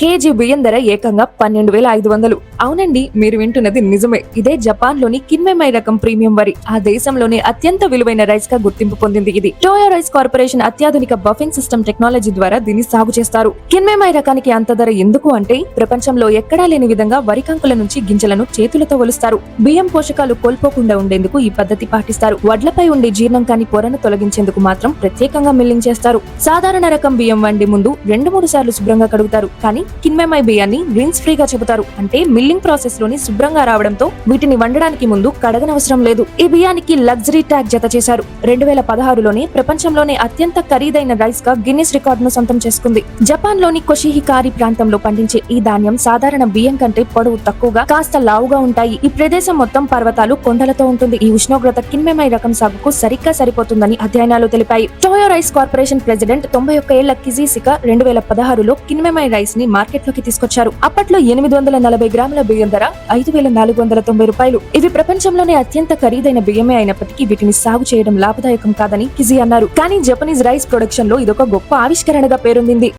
KG బియ్యం ధర ఏకంగా పన్నెండు వేల ఐదు వందలు. అవునండి మీరు వింటున్నది నిజమే. ఇదే జపాన్లోని కిన్మెమై రకం ప్రీమియం వరి. ఆ దేశంలోనే అత్యంత విలువైన రైస్గా గుర్తింపు పొందింది ఇది. టోయో రైస్ కార్పొరేషన్ అత్యాధునిక బఫింగ్ సిస్టమ్ టెక్నాలజీ ద్వారా దీన్ని సాగు చేస్తారు. కిన్మెమై రకానికి అంత ధర ఎందుకు అంటే ప్రపంచంలో ఎక్కడా లేని విధంగా వరి కంకుల నుంచి గింజలను చేతులతో ఒలుస్తారు. బియ్యం పోషకాలు కోల్పోకుండా ఉండేందుకు ఈ పద్ధతి పాటిస్తారు. వడ్లపై ఉండే జీర్ణం కాని పొరను తొలగించేందుకు మాత్రం ప్రత్యేకంగా మిల్లింగ్ చేస్తారు. సాధారణ రకం బియ్యం వండి ముందు రెండు మూడు సార్లు శుభ్రంగా కడుగుతారు. కానీ కిన్మెమై బియ్యాన్ని రిన్స్ ఫ్రీగా చెబుతారు. అంటే మిల్లింగ్ ప్రాసెస్లోని శుభ్రంగా రావడంతో వీటిని వండడానికి ముందు కడగనవసరం లేదు. ఈ బియ్యానికి లగ్జరీ ట్యాగ్ జత చేశారు. రెండు వేల పదహారులోనే ప్రపంచంలోనే అత్యంత ఖరీదైన రైస్గా గిన్నిస్ రికార్డును సొంతం చేసుకుంది. జపాన్లోని కొషిహికారి ప్రాంతంలో పండించే ఈ ధాన్యం సాధారణ బియ్యం కంటే పొడవు తక్కువగా కాస్త లావుగా ఉంటాయి. ఈ ప్రదేశం మొత్తం పర్వతాలు కొండలతో ఉంటుంది. ఈ ఉష్ణోగ్రత కిన్మెమై రకం సాగుకు సరిగ్గా సరిపోతుందని అధ్యయనాలు తెలిపాయి. టోయో రైస్ కార్పొరేషన్ ప్రెసిడెంట్ తొంభై ఒక్క ఏళ్ళ కిజీసిక రెండు వేల పదహారులో కిన్మెమై రైస్ని మార్కెట్లోకి తీసుకొచ్చారు. అప్పట్లో ఎనిమిది వందల నలభై గ్రాముల బియ్యం ధర ఐదు వేల నాలుగు వందల తొంభై రూపాయలు. ఇవి ప్రపంచంలోనే అత్యంత ఖరీదైన బియ్యమే అయినప్పటికీ వీటిని సాగు చేయడం లాభదాయకం కాదని కిజీ అన్నారు. కానీ జపనీస్ రైస్ ప్రొడక్షన్లో ఇదొక గొప్ప ఆవిష్కరణగా పేరొందింది.